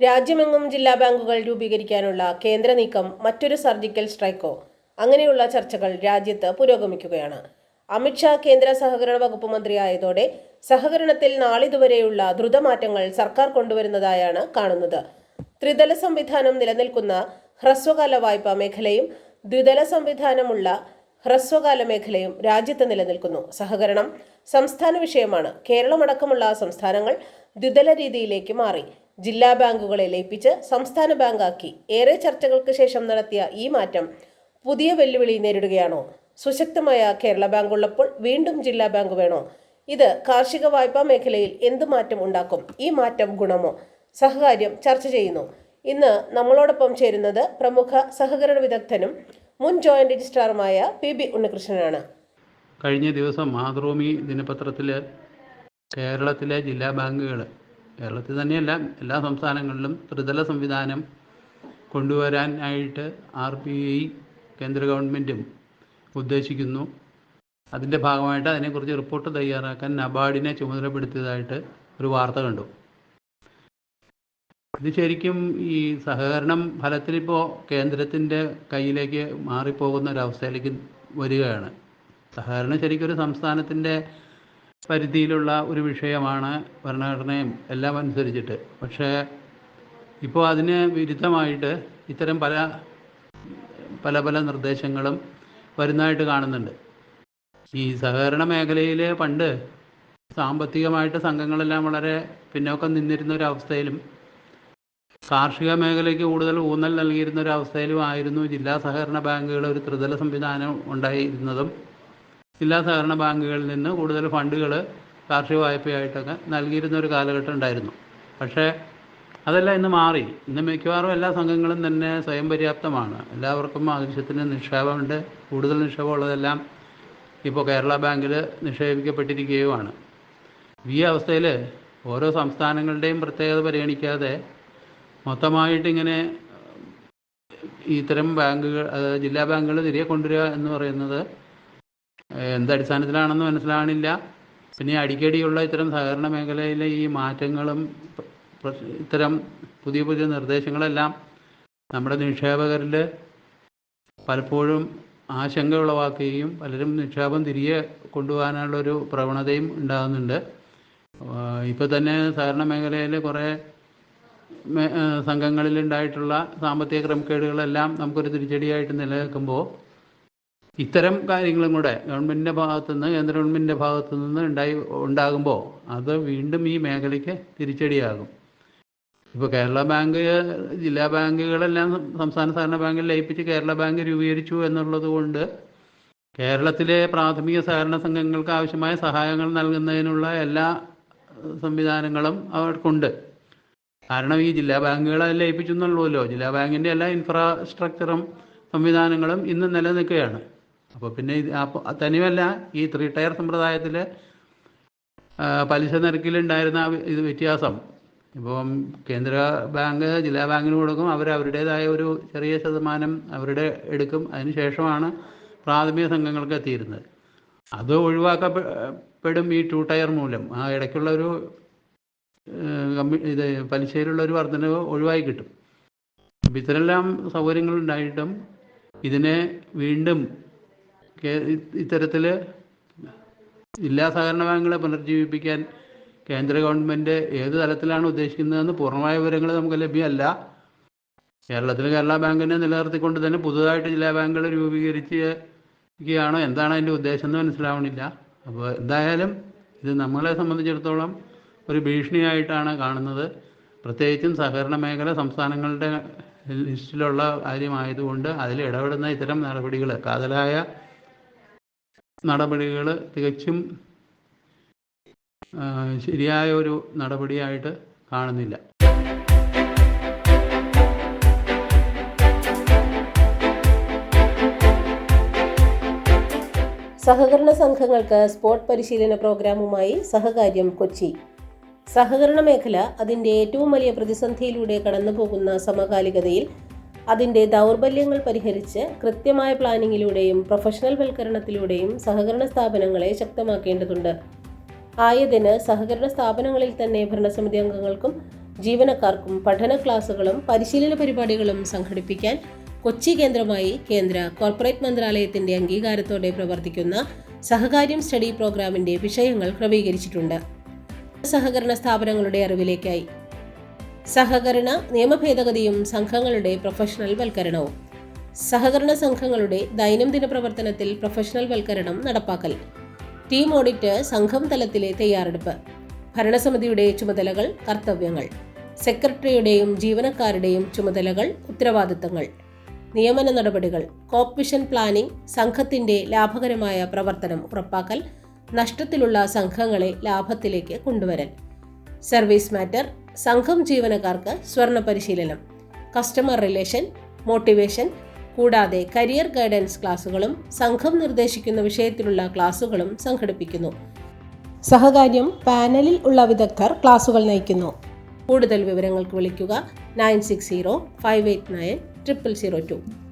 രാജ്യമെങ്ങും ജില്ലാ ബാങ്കുകൾ രൂപീകരിക്കാനുള്ള കേന്ദ്ര നീക്കം മറ്റൊരു സർജിക്കൽ സ്ട്രൈക്കോ. അങ്ങനെയുള്ള ചർച്ചകൾ രാജ്യത്ത് പുരോഗമിക്കുകയാണ്. അമിത്ഷാ കേന്ദ്ര സഹകരണ വകുപ്പ് മന്ത്രിയായതോടെ സഹകരണത്തിൽ നാളിതുവരെയുള്ള ദ്രുതമാറ്റങ്ങൾ സർക്കാർ കൊണ്ടുവരുന്നതായാണ് കാണുന്നത്. ത്രിതല സംവിധാനം നിലനിൽക്കുന്ന ഹ്രസ്വകാല വായ്പാ മേഖലയും ദ്വിതല സംവിധാനമുള്ള ഹ്രസ്വകാല മേഖലയും രാജ്യത്ത് നിലനിൽക്കുന്നു. സഹകരണം സംസ്ഥാന വിഷയമാണ്. കേരളമടക്കമുള്ള സംസ്ഥാനങ്ങൾ ദ്വിതല രീതിയിലേക്ക് മാറി. ജില്ലാ ബാങ്കുകളെ ലയിപ്പിച്ച് സംസ്ഥാന ബാങ്കാക്കി. ഏറെ ചർച്ചകൾക്ക് ശേഷം നടത്തിയ ഈ മാറ്റം പുതിയ വെല്ലുവിളി നേരിടുകയാണോ? സുശക്തമായ കേരള ബാങ്ക് ഉള്ളപ്പോൾ വീണ്ടും ജില്ലാ ബാങ്ക് വേണോ? ഇത് കാർഷിക വായ്പാ മേഖലയിൽ എന്ത് മാറ്റം ഉണ്ടാക്കും? ഈ മാറ്റം ഗുണമോ? സഹകാര്യം ചർച്ച ചെയ്യുന്നു. ഇന്ന് നമ്മളോടൊപ്പം ചേരുന്നത് പ്രമുഖ സഹകരണ വിദഗ്ധനും മുൻ ജോയിന്റ് രജിസ്ട്രാറുമായ പി ബി ഉണ്ണികൃഷ്ണനാണ്. കഴിഞ്ഞ ദിവസം മാതൃഭൂമി ദിനപത്രത്തിൽ കേരളത്തിലെ ജില്ലാ ബാങ്കുകൾ കേരളത്തിൽ തന്നെയല്ല എല്ലാ സംസ്ഥാനങ്ങളിലും ത്രിതല സംവിധാനം കൊണ്ടുവരാനായിട്ട് ആർ ബി ഐ കേന്ദ്ര ഗവൺമെന്റും ഉദ്ദേശിക്കുന്നു. അതിന്റെ ഭാഗമായിട്ട് അതിനെക്കുറിച്ച് റിപ്പോർട്ട് തയ്യാറാക്കാൻ നബാർഡിനെ ചുമതലപ്പെടുത്തിയതായിട്ട് ഒരു വാർത്ത കണ്ടു. ഇത് ശരിക്കും ഈ സഹകരണം ഫലത്തിലിപ്പോൾ കേന്ദ്രത്തിന്റെ കയ്യിലേക്ക് മാറിപ്പോകുന്ന ഒരവസ്ഥയിലേക്ക് വരികയാണ്. സഹകരണം ശരിക്കും ഒരു സംസ്ഥാനത്തിന്റെ പരിധിയിലുള്ള ഒരു വിഷയമാണ് ഭരണഘടനയും എല്ലാം അനുസരിച്ചിട്ട്. പക്ഷേ ഇപ്പോൾ അതിന് വിരുദ്ധമായിട്ട് ഇത്തരം പല പല പല നിർദ്ദേശങ്ങളും വരുന്നതായിട്ട് കാണുന്നുണ്ട്. ഈ സഹകരണ മേഖലയിൽ പണ്ട് സാമ്പത്തികമായിട്ട് സംഘങ്ങളെല്ലാം വളരെ പിന്നോക്കം നിന്നിരുന്ന അവസ്ഥയിലും കാർഷിക മേഖലയ്ക്ക് കൂടുതൽ ഊന്നൽ നൽകിയിരുന്ന ഒരു അവസ്ഥയിലും ആയിരുന്നു ജില്ലാ സഹകരണ ബാങ്കുകൾ ഒരു ത്രിതല സംവിധാനം ഉണ്ടായിരുന്നതും. ജില്ലാ സഹകരണ ബാങ്കുകളിൽ നിന്ന് കൂടുതൽ ഫണ്ടുകൾ കാർഷിക വായ്പയായിട്ടൊക്കെ നൽകിയിരുന്ന ഒരു കാലഘട്ടം ഉണ്ടായിരുന്നു. പക്ഷേ അതെല്ലാം ഇന്ന് മാറി. ഇന്ന് മിക്കവാറും എല്ലാ സംഘങ്ങളും തന്നെ സ്വയം പര്യാപ്തമാണ്. എല്ലാവർക്കും ആവശ്യത്തിന് നിക്ഷേപമുണ്ട്. കൂടുതൽ നിക്ഷേപമുള്ളതെല്ലാം ഇപ്പോൾ കേരള ബാങ്കിൽ നിക്ഷേപിക്കപ്പെട്ടിരിക്കുകയുമാണ്. ഈ അവസ്ഥയിൽ ഓരോ സംസ്ഥാനങ്ങളുടെയും പ്രത്യേകത പരിഗണിക്കാതെ മൊത്തമായിട്ട് ഇങ്ങനെ ഇത്തരം ബാങ്കുകൾ ജില്ലാ ബാങ്കുകൾ തിരികെ കൊണ്ടുവരിക എന്ന് പറയുന്നത് എന്തടിസ്ഥാനത്തിലാണെന്ന് മനസ്സിലാകണില്ല പിന്നെ അടിക്കടിയുള്ള ഇത്തരം സഹകരണ മേഖലയിലെ ഈ മാറ്റങ്ങളും ഇത്തരം പുതിയ പുതിയ നിർദ്ദേശങ്ങളെല്ലാം നമ്മുടെ നിക്ഷേപകരിൽ പലപ്പോഴും ആശങ്ക ഉളവാക്കുകയും പലരും നിക്ഷേപം തിരികെ കൊണ്ടുപോകാനുള്ളൊരു പ്രവണതയും ഉണ്ടാകുന്നുണ്ട്. ഇപ്പോൾ തന്നെ സഹകരണ മേഖലയിൽ കുറേ സംഘങ്ങളിലുണ്ടായിട്ടുള്ള സാമ്പത്തിക ക്രമക്കേടുകളെല്ലാം നമുക്കൊരു തിരിച്ചടിയായിട്ട് നിലനിൽക്കുമ്പോൾ ഇത്തരം കാര്യങ്ങളും കൂടെ ഗവൺമെന്റിന്റെ ഭാഗത്തുനിന്ന് കേന്ദ്ര ഗവൺമെന്റിന്റെ ഭാഗത്തു നിന്ന് ഉണ്ടായി ഉണ്ടാകുമ്പോൾ അത് വീണ്ടും ഈ മേഖലയ്ക്ക് തിരിച്ചടിയാകും. ഇപ്പോൾ കേരള ബാങ്ക് ജില്ലാ ബാങ്കുകളെല്ലാം സംസ്ഥാന സഹകരണ ബാങ്കിൽ ലയിപ്പിച്ച് കേരള ബാങ്ക് രൂപീകരിച്ചു എന്നുള്ളത് കൊണ്ട് കേരളത്തിലെ പ്രാഥമിക സഹകരണ സംഘങ്ങൾക്ക് ആവശ്യമായ സഹായങ്ങൾ നൽകുന്നതിനുള്ള എല്ലാ സംവിധാനങ്ങളും അവർക്കുണ്ട്. കാരണം ഈ ജില്ലാ ബാങ്കുകളെ ലയിപ്പിച്ചു എന്നുള്ളൂല്ലോ ജില്ലാ ബാങ്കിന്റെ എല്ലാ ഇൻഫ്രാസ്ട്രക്ചറും സംവിധാനങ്ങളും ഇന്ന് നിലനിൽക്കുകയാണ്. അപ്പോൾ പിന്നെ ഇത് തനിമല്ല ഈ ത്രീ ടയർ സമ്പ്രദായത്തിൽ പലിശ നിരക്കിലുണ്ടായിരുന്ന ഇത് വ്യത്യാസം. ഇപ്പം കേന്ദ്ര ബാങ്ക് ജില്ലാ ബാങ്കിന് കൊടുക്കും അവർ അവരുടേതായ ഒരു ചെറിയ ശതമാനം അവരുടെ എടുക്കും. അതിന് ശേഷമാണ് പ്രാഥമിക സംഘങ്ങൾക്ക് എത്തിയിരുന്നത്. അത് ഒഴിവാക്കപ്പെടും ഈ ടു ടയർ മൂലം. ആ ഇടയ്ക്കുള്ള ഒരു ഇത് പലിശയിലുള്ള ഒരു വർധനവ് ഒഴിവായി കിട്ടും. ഇത്തരെല്ലാം സൗകര്യങ്ങൾ ഉണ്ടായിട്ടും ഇതിനെ വീണ്ടും ഇത്തരത്തിൽ ജില്ലാ സഹകരണ ബാങ്കുകളെ പുനർജീവിപ്പിക്കാൻ കേന്ദ്ര ഗവൺമെന്റ് ഏത് തലത്തിലാണ് ഉദ്ദേശിക്കുന്നതെന്ന് പൂർണമായ വിവരങ്ങൾ നമുക്ക് ലഭ്യമല്ല. കേരളത്തിൽ കേരള ബാങ്കിനെ നിലനിർത്തിക്കൊണ്ട് തന്നെ പുതുതായിട്ട് ജില്ലാ ബാങ്കുകൾ രൂപീകരിക്കുകയാണോ എന്താണ് അതിന്റെ ഉദ്ദേശം എന്ന് മനസ്സിലാവണില്ല. അപ്പോൾ എന്തായാലും ഇത് നമ്മളെ സംബന്ധിച്ചിടത്തോളം ഒരു ഭീഷണിയായിട്ടാണ് കാണുന്നത്. പ്രത്യേകിച്ചും സഹകരണ മേഖല സംസ്ഥാനങ്ങളുടെ ലിസ്റ്റിലുള്ള കാര്യമായതുകൊണ്ട് അതിൽ ഇടപെടുന്ന ഇത്തരം നടപടികൾ കാതലായ നടപടികൾ തികച്ചും ശരിയായ ഒരു നടപടിയായിട്ട് കാണുന്നില്ല. സഹകരണ സംഘങ്ങൾക്ക് സ്പോർട് പരിശീലന പ്രോഗ്രാമുമായി സഹകാര്യം കൊച്ചി. സഹകരണ മേഖല അതിന്റെ ഏറ്റവും വലിയ പ്രതിസന്ധിയിലൂടെ കടന്നുപോകുന്ന സമകാലികതയിൽ അതിന്റെ ദൗർബല്യങ്ങൾ പരിഹരിച്ച് കൃത്യമായ പ്ലാനിങ്ങിലൂടെയും പ്രൊഫഷണൽ വൽക്കരണത്തിലൂടെയും സഹകരണ സ്ഥാപനങ്ങളെ ശക്തമാക്കേണ്ടതുണ്ട്. ആയതിന് സഹകരണ സ്ഥാപനങ്ങളിൽ തന്നെ ഭരണസമിതി അംഗങ്ങൾക്കും ജീവനക്കാർക്കും പഠന ക്ലാസുകളും പരിശീലന പരിപാടികളും സംഘടിപ്പിക്കാൻ കൊച്ചി കേന്ദ്രമായി കേന്ദ്ര കോർപ്പറേറ്റ് മന്ത്രാലയത്തിന്റെ അംഗീകാരത്തോടെ പ്രവർത്തിക്കുന്ന സഹകാര്യം സ്റ്റഡി പ്രോഗ്രാമിന്റെ വിഷയങ്ങൾ ക്രമീകരിച്ചിട്ടുണ്ട്. സഹകരണ സ്ഥാപനങ്ങളുടെ അറിവിലേക്കായി സഹകരണ നിയമഭേദഗതിയും സംഘങ്ങളുടെ പ്രൊഫഷണൽ വൽക്കരണവും സഹകരണ സംഘങ്ങളുടെ ദൈനംദിന പ്രവർത്തനത്തിൽ പ്രൊഫഷണൽ വൽക്കരണം നടപ്പാക്കൽ. ടീം ഓഡിറ്റ് സംഘം തലത്തിലെ തയ്യാറെടുപ്പ്. ഭരണസമിതിയുടെ ചുമതലകൾ കർത്തവ്യങ്ങൾ. സെക്രട്ടറിയുടെയും ജീവനക്കാരുടെയും ചുമതലകൾ ഉത്തരവാദിത്തങ്ങൾ. നിയമന നടപടികൾ. കോപ്പിഷൻ പ്ലാനിംഗ് സംഘത്തിന്റെ ലാഭകരമായ പ്രവർത്തനം ഉറപ്പാക്കൽ. നഷ്ടത്തിലുള്ള സംഘങ്ങളെ ലാഭത്തിലേക്ക് കൊണ്ടുവരൽ. സർവീസ് മാറ്റർ സംഘം ജീവനക്കാർക്ക് സ്വർണ പരിശീലനം കസ്റ്റമർ റിലേഷൻ മോട്ടിവേഷൻ കൂടാതെ കരിയർ ഗൈഡൻസ് ക്ലാസുകളും സംഘം നിർദ്ദേശിക്കുന്ന വിഷയത്തിലുള്ള ക്ലാസുകളും സംഘടിപ്പിക്കുന്നു. സഹകാര്യം പാനലിൽ ഉള്ള വിദഗ്ധർ ക്ലാസുകൾ നയിക്കുന്നു. കൂടുതൽ വിവരങ്ങൾക്ക് വിളിക്കുക nine six zero five eight nine triple zero two.